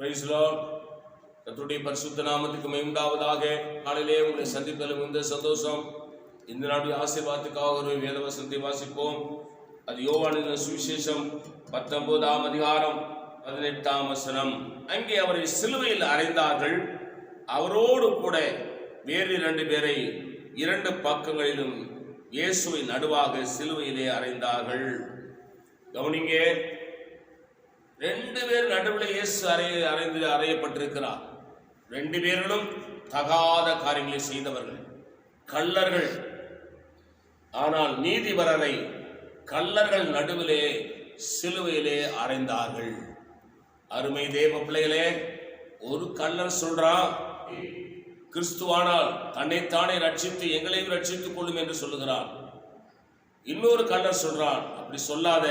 Price Lord கர்த்தருடைய பரிசுத்த நாமத்துக்கு மேம்பாவதாக காலையிலே உங்களை சந்திப்பதில் மிகுந்த சந்தோஷம். இந்த நாடு ஆசீர்வாதத்துக்காக ஒரு வேதவசனத்தை வாசிப்போம். அது யோவானின் சுவிசேஷம் பத்தொன்பதாம் அதிகாரம் பதினெட்டாம் வசனம். அங்கே அவரை சிலுவையில் அறைந்தார்கள். அவரோடு கூட வேறு இரண்டு பேரை இரண்டு பக்கங்களிலும் இயேசுவை நடுவாக சிலுவையிலே அறைந்தார்கள். கவனிங்க ரெண்டு பேர் நடுவில் இயேசு அறைய அறைந்து அறையப்பட்டிருக்கிறார். ரெண்டு பேர்களும் தகாத காரியங்களை செய்தவர்கள் கள்ளர்கள். ஆனால் நீதிபரரை கள்ளர்கள் நடுவிலே சிலுவையிலே அறைந்தார்கள். அருமை தேவ பிள்ளைகளே ஒரு கள்ளர் சொல்றான் கிறிஸ்துவானால் தன்னைத்தானே ரட்சித்து எங்களையும் ரட்சித்துக் கொள்ளும் என்று சொல்லுகிறான். இன்னொரு கள்ளர் சொல்றான் அப்படி சொல்லாத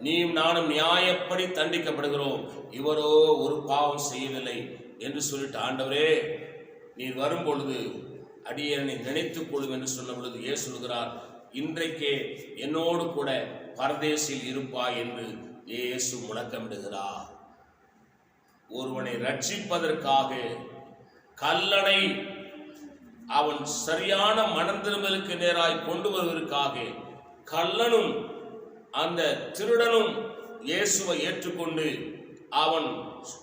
நீயும் நானும் நியாயப்படி தண்டிக்கப்படுகிறோம். இவரோ ஒரு பாவம் செய்யவில்லை என்று சொல்லிட்டு ஆண்டவரே நீர் வரும் பொழுது அடியனை நினைத்துக் கொள்ளும் என்று சொன்ன பொழுது ஏ சொல்கிறார் இன்றைக்கே என்னோடு கூட பரதேசில் இருப்பாய் என்று இயேசு முழக்கமிடுகிறார். ஒருவனை ரட்சிப்பதற்காக கல்லனை அவன் சரியான மனந்திரும்பலுக்கு நேராய் கொண்டு வருவதற்காக கள்ளனும் அந்த திருடனும் இயேசுவை ஏற்றுக்கொண்டு அவன்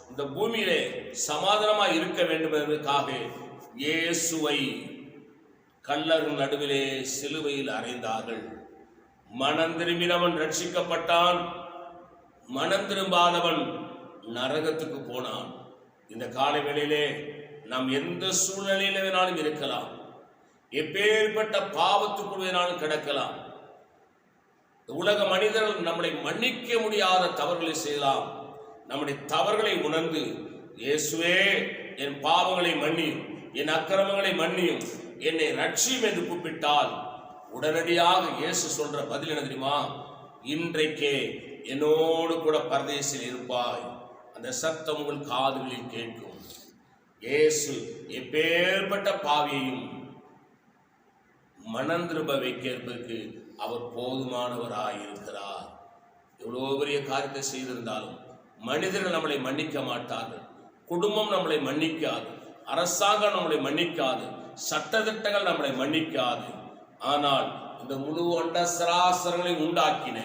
இந்த பூமியிலே சமாதானமாக இருக்க வேண்டும் என்பதற்காக இயேசுவை கள்ளர்கள் நடுவிலே சிலுவையில் அறைந்தார்கள். மனம் திரும்பினவன் ரட்சிக்கப்பட்டான் மனம் திரும்பாதவன் நரகத்துக்கு போனான். இந்த காலவேளையிலே நாம் எந்த சூழ்நிலையில வேணாலும் இருக்கலாம். எப்பேற்பட்ட பாவத்துக்குள் வேணாலும் கிடக்கலாம். உலக மனிதர்கள் நம்மளை மன்னிக்க முடியாத தவறுகளை செய்யலாம். நம்முடைய தவறுகளை உணர்ந்து இயேசுவே என் பாவங்களை மன்னியும் என் அக்கிரமங்களை மன்னியும் என்னை ரட்சியும் என்று கூப்பிட்டால் உடனடியாக இயேசு சொல்ற பதில் என்ன தெரியுமா? இன்றைக்கே என்னோடு கூட பரதேசில் இருப்பாய். அந்த சத்தம் உங்கள் காதுகளில் கேட்கும். இயேசு எப்பேற்பட்ட பாவியையும் மனம் திரும்ப வைக்கிறதுக்கு அவர் போதுமானவராயிருக்கிறார். எவ்வளோ பெரிய காரியத்தை செய்திருந்தாலும் மனிதர்கள் நம்மளை மன்னிக்க மாட்டார்கள். குடும்பம் நம்மளை மன்னிக்காது. அரசாங்கம் நம்மளை மன்னிக்காது. சட்டத்திட்டங்கள் நம்மளை மன்னிக்காது. ஆனால் இந்த முழு அண்ட சராசரங்களை உண்டாக்கின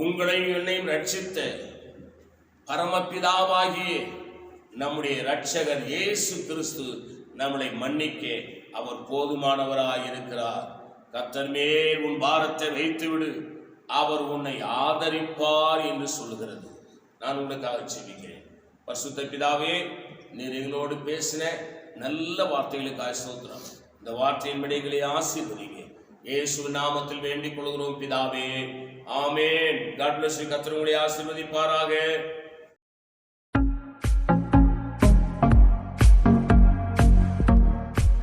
உங்களையும் என்னையும் ரட்சித்த பரமபிதாவாகிய நம்முடைய இரட்சகர் இயேசு கிறிஸ்து நம்மளை மன்னிக்க அவர் போதுமானவராயிருக்கிறார். கர்த்தர் மேல் உன் பாரத்தை வைத்துவிடு. அவர் உன்னை ஆதரிப்பார் என்று சொல்லுகிறது. நான் உங்களுக்காக செபிக்கிறேன் பரிசுத்த பிதாவே நீர் எங்களோடு பேசின நல்ல வார்த்தைகளுக்காக சோத்திரம் இந்த வார்த்தையின் விடைகளை ஆசீர்வதிங்க. இயேசு நாமத்தில் வேண்டிக் கொள்கிறோம் பிதாவே. ஆமேன். காட் பிளஸ் கத்திரங்களை ஆசீர்வதிப்பாராக.